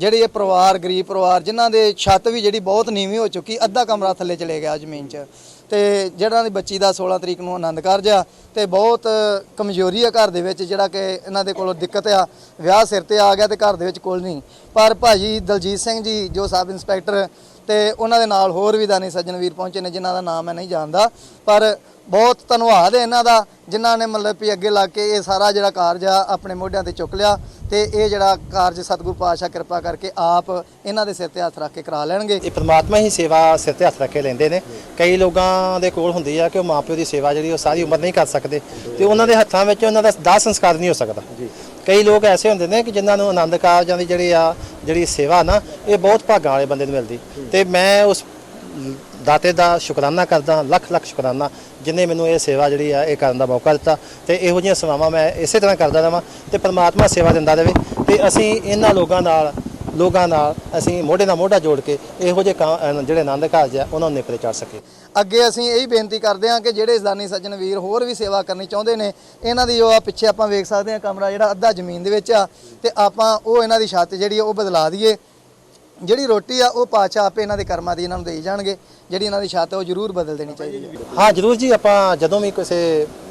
ਜਿਹੜੇ ਇਹ ਪਰਿਵਾਰ, ਗਰੀਬ ਪਰਿਵਾਰ, ਜਿਨ੍ਹਾਂ ਦੇ ਛੱਤ ਵੀ ਜਿਹੜੀ ਬਹੁਤ ਨੀਵੀਂ ਹੋ ਚੁੱਕੀ, ਅੱਧਾ ਕਮਰਾ ਥੱਲੇ ਚਲੇ ਗਿਆ ਜ਼ਮੀਨ 'ਚ। ਤੇ ਜਿਹੜਾ ਦੀ ਬੱਚੀ ਦਾ 16 ਤਰੀਕ ਨੂੰ ਆਨੰਦ ਕਾਰਜ ਆ, ਤੇ ਬਹੁਤ ਕਮਜ਼ੋਰੀ ਆ ਘਰ ਦੇ ਵਿੱਚ, ਜਿਹੜਾ ਕਿ ਇਹਨਾਂ ਦੇ ਕੋਲੋਂ ਦਿੱਕਤ ਆ, ਵਿਆਹ ਸਿਰ ਤੇ ਆ ਗਿਆ ਤੇ ਘਰ ਦੇ ਵਿੱਚ ਕੋਲ ਨਹੀਂ। ਪਰ ਭਾਜੀ ਦਲਜੀਤ ਸਿੰਘ ਜੀ, ਜੋ ਸਬ ਇੰਸਪੈਕਟਰ, ਤੇ ਉਹਨਾਂ ਦੇ ਨਾਲ ਹੋਰ ਵੀ ਦਾਨੀ ਸੱਜਣ ਵੀਰ ਪਹੁੰਚੇ ਨੇ, ਜਿਨ੍ਹਾਂ ਦਾ ਨਾਮ ਮੈਂ ਨਹੀਂ ਜਾਣਦਾ। ਪਰ ਬਹੁਤ ਧੰਨਵਾਦ ਹੈ ਇਹਨਾਂ ਦਾ, ਜਿਨ੍ਹਾਂ ਨੇ ਮਤਲਬ ਵੀ ਅੱਗੇ ਲੱਗ ਕੇ ਇਹ ਸਾਰਾ ਜਿਹੜਾ ਕਾਰਜ ਆ, ਆਪਣੇ ਮੋਢਿਆਂ ਤੇ ਚੁੱਕ ਲਿਆ। ਤੇ ਇਹ ਜਿਹੜਾ ਕਾਰਜ ਸਤਿਗੁਰੂ ਪਾਤਸ਼ਾਹ ਕਿਰਪਾ ਕਰਕੇ ਆਪ ਇਹਨਾਂ ਦੇ ਸਿਰ ਤੇ ਹੱਥ ਰੱਖ ਕੇ ਕਰਾ ਲੈਣਗੇ। ਇਹ ਪਰਮਾਤਮਾ ਹੀ ਸੇਵਾ ਸਿਰ ਤੇ ਹੱਥ ਰੱਖ ਕੇ ਲੈਂਦੇ ਨੇ। ਕਈ ਲੋਕਾਂ ਦੇ ਕੋਲ ਹੁੰਦੀ ਆ ਕਿ ਉਹ ਮਾਪਿਓ ਦੀ ਸੇਵਾ ਜਿਹੜੀ ਉਹ ਸਾਰੀ ਉਮਰ ਨਹੀਂ ਕਰ ਸਕਦੇ ਤੇ ਉਹਨਾਂ ਦੇ ਹੱਥਾਂ ਵਿੱਚ ਉਹਨਾਂ ਦਾ ਦਾਹ ਸੰਸਕਾਰ ਨਹੀਂ ਹੋ ਸਕਦਾ। ਕਈ ਲੋਕ ਐਸੇ ਹੁੰਦੇ ਨੇ ਕਿ ਜਿਨ੍ਹਾਂ ਨੂੰ ਆਨੰਦ ਕਾਰਜਾਂ ਦੀ ਜਿਹੜੀ ਆ ਜਿਹੜੀ ਸੇਵਾ ਨਾ ਇਹ ਬਹੁਤ ਭਾਗਾਂ ਵਾਲੇ ਬੰਦੇ ਨੂੰ ਮਿਲਦੀ। ਤੇ ਮੈਂ ਉਸ ਦਾਤੇ ਦਾ ਸ਼ੁਕਰਾਨਾ ਕਰਦਾ, ਲੱਖ ਲੱਖ ਸ਼ੁਕਰਾਨਾ, ਜਿਨੇ ਮੈਨੂੰ ਇਹ ਸੇਵਾ ਜਿਹੜੀ ਆ, ਇਹ ਕਰਨ ਦਾ ਮੌਕਾ ਦਿੱਤਾ। ਤੇ ਇਹੋ ਜਿਹੀਆਂ ਸੇਵਾਵਾਂ ਮੈਂ ਇਸੇ ਤਰ੍ਹਾਂ ਕਰਦਾ ਰਵਾਂ ਤੇ ਪਰਮਾਤਮਾ ਸੇਵਾ ਦਿੰਦਾ ਰਹੇ ਤੇ ਅਸੀਂ ਇਹਨਾਂ ਲੋਕਾਂ ਨਾਲ ਲੋਕਾਂ ਨਾਲ ਅਸੀਂ ਮੋਢੇ ਨਾਲ ਮੋਢਾ ਜੋੜ ਕੇ ਇਹੋ ਜਿਹੇ ਕਾਂ- ਜਿਹੜੇ ਆਨੰਦ ਕਾਰਜ ਆ, ਉਹਨਾਂ ਨੂੰ ਨਿਪਰੇ ਚੜ ਸਕੇ ਅੱਗੇ ਅਸੀਂ ਇਹੀ ਬੇਨਤੀ ਕਰਦੇ ਹਾਂ ਕਿ ਜਿਹੜੇ ਦਾਨੀ ਸੱਜਣ ਵੀਰ ਹੋਰ ਵੀ ਸੇਵਾ ਕਰਨੀ ਚਾਹੁੰਦੇ ਨੇ, ਇਹਨਾਂ ਦੀ ਜੋ ਆ ਪਿੱਛੇ ਆਪਾਂ ਵੇਖ ਸਕਦੇ ਹਾਂ ਕਮਰਾ ਜਿਹੜਾ ਅੱਧਾ ਜ਼ਮੀਨ ਦੇ ਵਿੱਚ ਆ, ਤੇ ਆਪਾਂ ਉਹ ਇਹਨਾਂ ਦੀ ਛੱਤ ਜਿਹੜੀ ਆ, ਉਹ ਬਦਲਾ ਦਈਏ। ਜਿਹੜੀ ਰੋਟੀ ਆ ਉਹ ਪਾਤਸ਼ਾਹ ਆਪੇ ਇਹਨਾਂ ਦੇ ਕਰਮਾਂ ਦੀ ਇਹਨਾਂ ਨੂੰ ਦੇਈ ਜਾਣਗੇ। ਜਿਹੜੀ ਇਹਨਾਂ ਦੀ ਛੱਤ ਆ ਉਹ ਜ਼ਰੂਰ ਬਦਲ ਦੇਣੀ ਚਾਹੀਦੀ ਹੈ। ਹਾਂ ਜਰੂਰ ਜੀ ਆਪਾਂ ਜਦੋਂ ਵੀ ਕਿਸੇ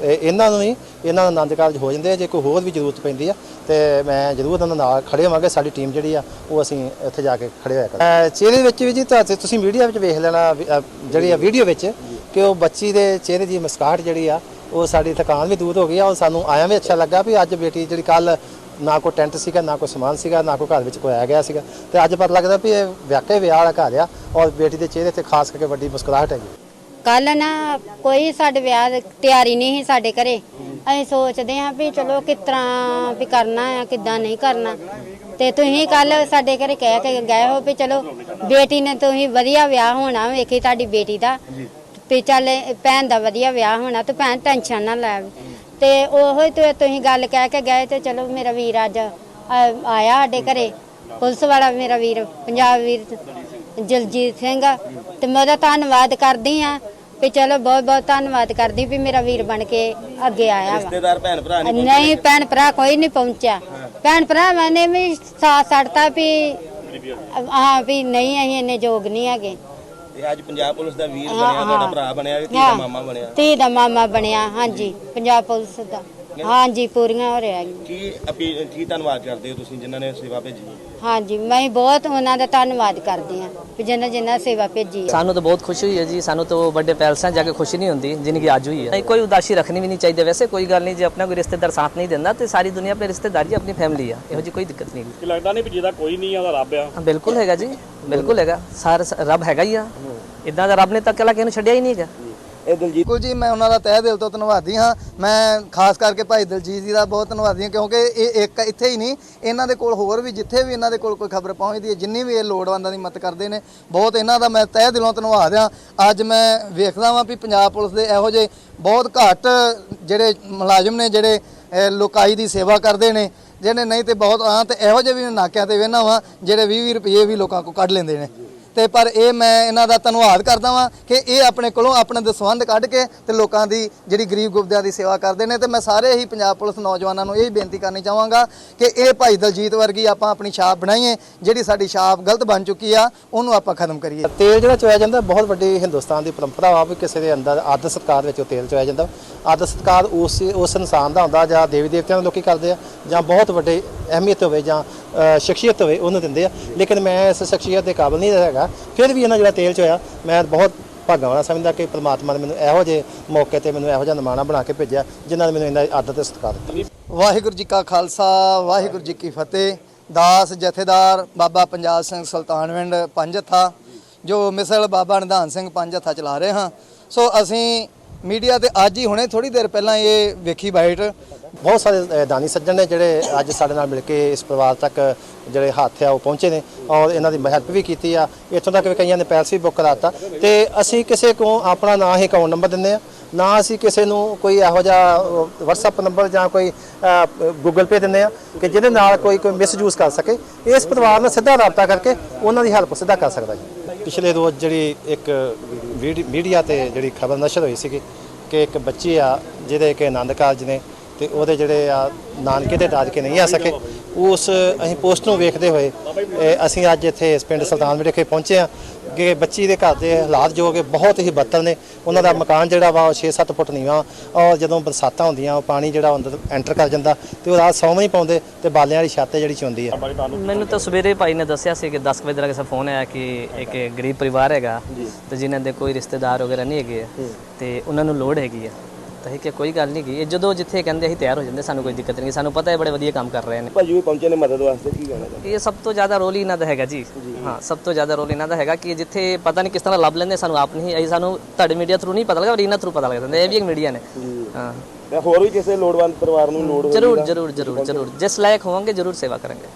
ਇਹ- ਇਹਨਾਂ ਨੂੰ ਹੀ ਇਹਨਾਂ ਦਾ ਆਨੰਦ ਕਾਰਜ ਹੋ ਜਾਂਦੇ ਆ ਜੇ ਕੋਈ ਹੋਰ ਵੀ ਜ਼ਰੂਰਤ ਪੈਂਦੀ ਆ ਤੇ ਮੈਂ ਜ਼ਰੂਰ ਉਹਨਾਂ ਨਾਲ ਖੜੇ ਹੋਵਾਂਗੇ ਸਾਡੀ ਟੀਮ ਜਿਹੜੀ ਆ ਉਹ ਅਸੀਂ ਉੱਥੇ ਜਾ ਕੇ ਖੜੇ ਹੋਇਆ ਕਰਾਂਗੇ। ਚਿਹਰੇ ਵਿੱਚ ਵੀ ਜੀ ਤਾਂ ਤੁਸੀਂ ਮੀਡੀਆ ਵਿੱਚ ਵੇਖ ਲੈਣਾ ਵੀ, ਅਹ, ਜਿਹੜੀ ਆ ਵੀਡੀਓ ਵਿੱਚ ਕਿ ਉਹ ਬੱਚੀ ਦੇ ਚਿਹਰੇ ਦੀ ਮੁਸਕਾਹਟ ਜਿਹੜੀ ਆ ਉਹ ਸਾਡੀ ਥਕਾਨ ਵੀ ਦੂਰ ਹੋ ਗਈ ਆ ਉਹ ਸਾਨੂੰ ਆਇਆ ਵੀ ਅੱਛਾ ਲੱਗਾ ਵੀ ਅੱਜ ਬੇਟੀ ਜਿਹੜੀ ਕੱਲ ਨਾ ਕੋਈ ਟੈਂਟ ਸੀਗਾ ਨਾ ਕੋਈ ਸਮਾਨ ਸੀਗਾ ਨਾ ਕੋਈ ਘਰ ਵਿੱਚ ਕੋਈ ਆਇਆ ਗਿਆ ਸੀਗਾ। ਤੇ ਅੱਜ ਪਤਾ ਲੱਗਦਾ ਵੀ ਇਹ ਵਾਕਈ ਵਿਆਹ ਵਾਲਾ ਘਰ ਆ ਔਰ ਬੇਟੀ ਦੇ ਚਿਹਰੇ ਤੇ ਖਾਸ ਕਰਕੇ ਵੱਡੀ ਮੁਸਕਰਾਹਟ ਹੈਗੀ। ਕੱਲ ਨਾ ਕੋਈ ਸਾਡੇ ਵਿਆਹ ਦੀ ਤਿਆਰੀ ਨਹੀਂ ਸੀ ਸਾਡੇ ਘਰੇ। ਅਸੀਂ ਸੋਚਦੇ ਹਾਂ ਵੀ ਚਲੋ ਕਿਸ ਤਰ੍ਹਾਂ ਵੀ ਕਰਨਾ ਆ ਕਿੱਦਾਂ ਨਹੀਂ ਕਰਨਾ। ਤੇ ਤੁਸੀਂ ਕੱਲ ਸਾਡੇ ਘਰੇ ਕਹਿ ਕੇ ਗਏ ਹੋ ਵੀ ਚਲੋ ਬੇਟੀ ਨੇ ਤੁਸੀਂ ਵਧੀਆ ਵਿਆਹ ਹੋਣਾ ਵੇਖੀ ਤੁਹਾਡੀ ਬੇਟੀ ਦਾ। ਵੀ ਚੱਲ ਭੈਣ ਦਾ ਵਧੀਆ ਵਿਆਹ ਹੋਣਾ ਤੇ ਭੈਣ ਟੈਨਸ਼ਨ ਨਾ ਲੈ। ਤੇ ਉਹੋ ਹੀ ਤੇ ਤੁਸੀਂ ਗੱਲ ਕਹਿ ਕੇ ਗਏ ਤੇ ਚਲੋ ਮੇਰਾ ਵੀਰ ਅੱਜ ਆਇਆ ਸਾਡੇ ਘਰੇ। ਪੁਲਿਸ ਵਾਲਾ ਮੇਰਾ ਵੀਰ ਪੰਜਾਬ ਵੀਰ ਜਲਜੀਤ ਸਿੰਘ। ਤੇ ਮੈਂ ਉਹਦਾ ਧੰਨਵਾਦ ਕਰਦੀ ਆ ਵੀ ਚਲੋ ਬਹੁਤ ਬਹੁਤ ਧੰਨਵਾਦ ਕਰਦੀ ਵੀ ਮੇਰਾ ਵੀਰ ਬਣ ਕੇ ਅੱਗੇ ਆਇਆ ਵਾ। ਰਿਸ਼ਤੇਦਾਰ ਭੈਣ ਭਰਾ ਨਹੀਂ ਨਹੀਂ ਭੈਣ ਭਰਾ ਕੋਈ ਨਹੀਂ ਪਹੁੰਚਿਆ। ਭੈਣ ਭਰਾ ਮੈਨੇ ਵੀ ਸਾਥ ਛੱਡਤਾ ਵੀ ਹਾਂ ਵੀ ਨਹੀਂ ਅਸੀਂ ਇੰਨੇ ਯੋਗ ਨਹੀਂ ਹੈਗੇ। ਤੇ ਅੱਜ ਪੰਜਾਬ ਪੁਲਿਸ ਦਾ ਵੀਰ ਹਾਂ, ਬਣਿਆ ਤੁਹਾਡਾ ਹਾਂ। ਭਰਾ ਬਣਿਆ ਹਾਂ। ਮਾਮਾ ਬਣਿਆ ਧੀ ਦਾ ਮਾਮਾ ਬਣਿਆ ਹਾਂਜੀ ਪੰਜਾਬ ਪੁਲਿਸ ਦਾ ਹਾਂਜੀ ਪੂਰੀਆਂ ਹੋ ਰਿਹਾ ਕੀ ਅਪੀਲ ਕੀ ਧੰਨਵਾਦ ਕਰਦੇ ਹੋ ਤੁਸੀਂ ਜਿਨ੍ਹਾਂ ਨੇ ਸੇਵਾ ਭੇਜੀ? ਹਾਂਜੀ ਮੈਂ ਬਹੁਤ ਉਹਨਾਂ ਦਾ ਧੰਨਵਾਦ ਕਰਦੀ ਆ ਵੀ ਜਿਨ੍ਹਾਂ ਜਿਨ੍ਹਾਂ ਸੇਵਾ ਭੇਜੀ ਹੈ। ਸਾਨੂੰ ਤਾਂ ਬਹੁਤ ਖੁਸ਼ੀ ਹੋਈ ਹੈ ਜੀ ਸਾਨੂੰ ਤਾਂ ਵੱਡੇ ਪੈਲਸਾਂ 'ਚ ਜਾ ਕੇ ਖੁਸ਼ੀ ਨਹੀਂ ਹੁੰਦੀ ਜਿੰਨੀ ਕਿ ਅੱਜ ਹੋਈ ਹੈ। ਨਹੀਂ ਕੋਈ ਉਦਾਸੀ ਰੱਖਣੀ ਵੀ ਨਹੀਂ ਚਾਹੀਦੀ ਵੈਸੇ ਕੋਈ ਗੱਲ ਨਹੀਂ ਜੇ ਆਪਣਾ ਕੋਈ ਰਿਸ਼ਤੇਦਾਰ ਸਾਥ ਨਹੀਂ ਦਿੰਦਾ ਤੇ ਸਾਰੀ ਦੁਨੀਆ ਆਪਣੇ ਰਿਸ਼ਤੇਦਾਰ ਜੀ ਆਪਣੀ ਫੈਮਿਲੀ ਆ। ਇਹੋ ਜੀ ਕੋਈ ਦਿੱਕਤ ਨਹੀਂ ਕਿ ਲੱਗਦਾ ਨਹੀਂ ਵੀ ਜਿਹਦਾ ਕੋਈ ਨਹੀਂ ਆ ਉਹਦਾ ਰੱਬ ਆ। ਹਾਂ ਬਿਲਕੁਲ ਹੈਗਾ ਜੀ ਬਿਲਕੁਲ ਹੈਗਾ। ਸਾਰ ਰੱਬ ਹੈਗਾ ਹੀ ਆ। ਇਦਾਂ ਦਾ ਰੱਬ ਨੇ ਤਾਂ ਕੱਲਾ ਕਿਸੇ ਨੂੰ ਛੱਡਿਆ ਹੀ ਨਹੀਂ ਹੈਗਾ। ਇਹ ਦਲਜੀਤ ਬਿਲਕੁਲ ਜੀ ਮੈਂ ਉਹਨਾਂ ਦਾ ਤਹਿ ਦਿਲ ਤੋਂ ਧੰਨਵਾਦੀ ਹਾਂ। ਮੈਂ ਖਾਸ ਕਰਕੇ ਭਾਈ ਦਲਜੀਤ ਜੀ ਦਾ ਬਹੁਤ ਧੰਨਵਾਦੀ ਹਾਂ ਕਿਉਂਕਿ ਇਹ ਇੱਕ ਇੱਥੇ ਹੀ ਨਹੀਂ ਇਹਨਾਂ ਦੇ ਕੋਲ ਹੋਰ ਵੀ ਜਿੱਥੇ ਵੀ ਇਹਨਾਂ ਦੇ ਕੋਲ ਕੋਈ ਖਬਰ ਪਹੁੰਚਦੀ ਹੈ ਜਿੰਨੀ ਵੀ ਇਹ ਲੋੜਵੰਦਾਂ ਦੀ ਮਦਦ ਕਰਦੇ ਨੇ ਬਹੁਤ ਇਹਨਾਂ ਦਾ ਮੈਂ ਤਹਿ ਦਿਲੋਂ ਧੰਨਵਾਦ ਹਾਂ। ਅੱਜ ਮੈਂ ਵੇਖਦਾ ਵਾਂ ਵੀ ਪੰਜਾਬ ਪੁਲਿਸ ਦੇ ਇਹੋ ਜਿਹੇ ਬਹੁਤ ਘੱਟ ਜਿਹੜੇ ਮੁਲਾਜ਼ਮ ਨੇ ਜਿਹੜੇ ਅਹ, ਲੋਕਾਈ ਦੀ ਸੇਵਾ ਕਰਦੇ ਨੇ ਜਿਹੜੇ ਨਹੀਂ ਤੇ ਬਹੁਤ ਆ ਤੇ ਇਹੋ ਜਿਹੇ ਵੀ ਨਾਕਿਆਂ ਤੇ ਵੇਖਣਾ ਵਾ ਜਿਹੜੇ 20 20 ਰੁਪਏ ਵੀ ਲੋਕਾਂ ਕੋਲ ਕੱਢ ਲੈਂਦੇ ਨੇ। ਤੇ ਪਰ ਇਹ ਮੈਂ ਇਹਨਾਂ ਦਾ ਧੰਨਵਾਦ ਕਰਦਾ ਵਾਂ ਕਿ ਇਹ ਆਪਣੇ ਕੋਲੋਂ ਆਪਣੇ ਦਸਵੰਧ ਕੱਢ ਕੇ ਤੇ ਲੋਕਾਂ ਦੀ ਜਿਹੜੀ ਗਰੀਬ ਗੁਰਦਿਆਂ ਦੀ ਸੇਵਾ ਕਰਦੇ ਨੇ ਤੇ ਮੈਂ ਸਾਰੇ ਹੀ ਪੰਜਾਬ ਪੁਲਿਸ ਨੌਜਵਾਨਾਂ ਨੂੰ ਇਹ ਬੇਨਤੀ ਕਰਨੀ ਚਾਹਾਂਗਾ ਕਿ ਇਹ ਭਾਈ ਦਲਜੀਤ ਵਰਗੀ ਆਪਾਂ ਆਪਣੀ ਛਾਪ ਬਣਾਈਏ, ਜਿਹੜੀ ਸਾਡੀ ਛਾਪ ਗਲਤ ਬਣ ਚੁੱਕੀ ਆ, ਉਹਨੂੰ ਆਪਾਂ ਖਤਮ ਕਰੀਏ। ਤੇਲ ਜਿਹੜਾ ਚੋਇਆ ਜਾਂਦਾ, ਬਹੁਤ ਵੱਡੀ ਹਿੰਦੁਸਤਾਨ ਦੀ ਪਰੰਪਰਾ ਵਾ ਵੀ ਕਿਸੇ ਦੇ ਅੰਦਰ ਆਦਰ ਸਤਕਾਰ ਵਿੱਚ ਉਹ ਤੇਲ ਚੋਇਆ ਜਾਂਦਾ। ਆਦਰ ਸਤਕਾਰ ਉਸ ਉਸ ਇਨਸਾਨ ਦਾ ਹੁੰਦਾ ਜਾਂ ਦੇਵੀ ਦੇਵਤਿਆਂ ਨੂੰ ਲੋਕੀ ਕਰਦੇ ਆ, ਜਾਂ ਬਹੁਤ ਵੱਡੇ ਅਹਿਮੀਅਤ ਹੋਵੇ ਜਾਂ ਸ਼ਖਸੀਅਤ ਹੋਵੇ, ਉਹਨੂੰ ਦਿੰਦੇ ਆ। ਲੇਕਿਨ ਮੈਂ ਇਸ ਸ਼ਖਸੀਅਤ ਦੇ ਕਾਬਿਲ ਨਹੀਂ ਹੈਗਾ। ਫਿਰ ਵੀ ਇਹਨਾਂ ਜਿਹੜਾ ਤੇਲ ਚੋਇਆ ਮੈਂ ਬਹੁਤ ਭਾਗਾਂ ਵਾਲਾ ਸਮਝਦਾ ਕਿ ਪ੍ਰਮਾਤਮਾ ਨੇ ਮੈਨੂੰ ਇਹੋ ਜਿਹੇ ਮੌਕੇ ਤੇ ਮੈਨੂੰ ਇਹੋ ਜਿਹਾ ਨਮਾਣਾ ਬਣਾ ਕੇ ਭੇਜਿਆ, ਜਿਨ੍ਹਾਂ ਨੇ ਮੈਨੂੰ ਇੰਨਾ ਆਦਰ ਤੇ ਸਤਿਕਾਰ ਦਿੱਤਾ। ਵਾਹਿਗੁਰੂ ਜੀ ਕਾ ਖਾਲਸਾ, ਵਾਹਿਗੁਰੂ ਜੀ ਕੀ ਫਤਿਹ। ਦਾਸ, ਜਥੇਦਾਰ, ਬਾਬਾ ਪੰਜਾਬ ਸਿੰਘ ਸੁਲਤਾਨਵਿੰਡ ਪੰਜਥਾ ਜੋ ਮਿਸਲ ਬਾਬਾ ਨਿਧਾਨ ਸਿੰਘ ਪੰਜਥਾ ਚਲਾ ਰਹੇ ਹਾਂ। ਸੋ ਅਸੀਂ ਮੀਡੀਆ ਤੇ ਅੱਜ ਹੀ ਹੁਣੇ ਥੋੜੀ ਦੇਰ ਪਹਿਲਾਂ ਇਹ ਵੇਖੀ ਬਾਈਟ ਬਹੁਤ ਸਾਰੇ ਦਾਨੀ ਸੱਜਣ ਨੇ ਜਿਹੜੇ ਅੱਜ ਸਾਡੇ ਨਾਲ ਮਿਲ ਕੇ ਇਸ ਪਰਿਵਾਰ ਤੱਕ ਜਿਹੜੇ ਹੱਥ ਆ ਉਹ ਪਹੁੰਚੇ ਨੇ ਔਰ ਇਹਨਾਂ ਦੀ ਹੈਲਪ ਵੀ ਕੀਤੀ ਆ। ਇੱਥੋਂ ਤੱਕ ਵੀ ਕਈਆਂ ਨੇ ਪੈਸੇ ਵੀ ਬੁੱਕ ਕਰਾਤਾ ਤੇ ਅਸੀਂ ਕਿਸੇ ਕੋ ਆਪਣਾ ਨਾ ਹੀ ਅਕਾਊਂਟ ਨੰਬਰ ਦਿੰਦੇ ਆ, ਨਾ ਅਸੀਂ ਕਿਸੇ ਨੂੰ ਕੋਈ ਇਹੋ ਜਿਹਾ WhatsApp ਨੰਬਰ ਜਾਂ ਕੋਈ Google Pay ਦਿੰਦੇ ਆ ਕਿ ਜਿਹਦੇ ਨਾਲ ਕੋਈ ਕੋਈ ਮਿਸਯੂਜ਼ ਕਰ ਸਕੇ। ਇਸ ਪਰਿਵਾਰ ਨਾਲ ਸਿੱਧਾ ਰਾਬਤਾ ਕਰਕੇ ਉਹਨਾਂ ਦੀ ਹੈਲਪ ਸਿੱਧਾ ਕਰ ਸਕਦਾ ਜੀ। ਪਿਛਲੇ ਰੋਜ਼ ਜਿਹੜੀ ਇੱਕ ਵੀਡੀ- ਮੀਡੀਆ ਤੇ ਜਿਹੜੀ ਖਬਰ ਨਸ਼ਰ ਹੋਈ ਸੀਗੀ ਕਿ ਇੱਕ ਬੱਚੀ ਆ ਜਿਹਦੇ ਕਿ ਆਨੰਦ ਕਾਰਜ ਨੇ ਤੇ ਉਹਦੇ ਜਿਹੜੇ ਆ ਨਾਨਕੇ ਤੇ ਦਾਦਕੇ ਨਹੀਂ ਆ ਸਕੇ ਉਸ ਅਸੀਂ ਪੋਸਟ ਨੂੰ ਵੇਖਦੇ ਹੋਏ ਅਸੀਂ ਅੱਜ ਇੱਥੇ ਇਸ ਪਿੰਡ ਸੁਲਤਾਨ ਵਿਖੇ ਪਹੁੰਚੇ ਆ ਕਿ ਬੱਚੀ ਦੇ ਘਰ ਦੇ ਹਾਲਾਤ ਜੋ ਕਿ ਬਹੁਤ ਹੀ ਬੱਤਰ ਨੇ ਉਹਨਾਂ ਦਾ ਮਕਾਨ ਜਿਹੜਾ ਵਾ ਉਹ 6-7 ਫੁੱਟ ਨੀਵਾਂ ਔਰ ਜਦੋਂ ਬਰਸਾਤਾਂ ਹੁੰਦੀਆਂ ਉਹ ਪਾਣੀ ਜਿਹੜਾ ਅੰਦਰ ਐਂਟਰ ਕਰ ਜਾਂਦਾ ਤੇ ਉਹ ਰਾਤ ਸੌਂ ਵੀ ਨਹੀਂ ਪਾਉਂਦੇ ਤੇ ਬਾਲਿਆਂ ਵਾਲੀ ਛੱਤ ਹੈ ਜਿਹੜੀ ਚੁੰਦੀ ਆ ਮੈਨੂੰ ਤਾਂ ਸਵੇਰੇ ਭਾਈ ਨੇ ਦੱਸਿਆ ਸੀ ਕਿ 10 ਵਜੇ ਦਾ ਕਿਸੇ ਫੋਨ ਆਇਆ ਕਿ ਇੱਕ ਗਰੀਬ ਪਰਿਵਾਰ ਹੈਗਾ ਤੇ ਜਿਨ੍ਹਾਂ ਦੇ ਕੋਈ ਰਿਸ਼ਤੇਦਾਰ ਵਗੈਰਾ ਨਹੀਂ ਹੈਗੇ ਤੇ ਉਹਨਾਂ ਨੂੰ ਲੋੜ ਹੈਗੀ ਆ ਤਾਂ ਇਹ ਕਿ ਕੋਈ ਗੱਲ ਨਹੀਂ ਗੀ ਇਹ ਜਦੋਂ ਜਿੱਥੇ ਕਹਿੰਦੇ ਅਸੀਂ ਤਿਆਰ ਹੋ ਜਾਂਦੇ ਸਾਨੂੰ ਕੋਈ ਦਿੱਕਤ ਨਹੀਂ ਸਾਨੂੰ ਪਤਾ ਹੈ ਬੜੇ ਵਧੀਆ ਕੰਮ ਕਰ ਰਹੇ ਨੇ। ਭਾਜੀ ਵੀ ਪਹੁੰਚੇ ਨੇ ਮਦਦ ਵਾਸਤੇ ਕੀ ਕਹਿਣਾ ਚਾਹੁੰਦੇ? ਇਹ ਸਭ ਤੋਂ ਜ਼ਿਆਦਾ ਰੋਲ ਇਹਨਾਂ ਦਾ ਹੈਗਾ ਜੀ। ਹਾਂ ਸਭ ਤੋਂ ਜ਼ਿਆਦਾ ਰੋਲ ਇਹਨਾਂ ਦਾ ਹੈਗਾ ਕਿ ਜਿੱਥੇ ਪਤਾ ਨਹੀਂ ਕਿਸ ਤਰ੍ਹਾਂ ਲੱਭ ਲੈਂਦੇ ਸਾਨੂੰ ਆਪ ਨਹੀਂ ਇਹ ਸਾਨੂੰ ਤੁਹਾਡੇ ਮੀਡੀਆ ਥਰੂ ਨਹੀਂ ਪਤਾ ਲੱਗਾ ਇਹਨਾਂ ਥਰੂ ਪਤਾ ਲੱਗ ਜਾਂਦਾ। ਇਹ ਵੀ ਇੱਕ ਮੀਡੀਆ ਨੇ। ਹਾਂ। ਹੋਰ ਵੀ ਕਿਸੇ ਲੋੜਵੰਦ ਪਰਿਵਾਰ ਨੂੰ ਲੋੜ ਹੋਵੇ ਜਰੂਰ ਜਰੂਰ ਜਰੂਰ ਜਰੂਰ। ਜਿਸ ਲਾਇਕ ਹੋਵਾਂਗੇ ਜਰੂਰ ਸੇਵਾ ਕਰਾਂਗੇ।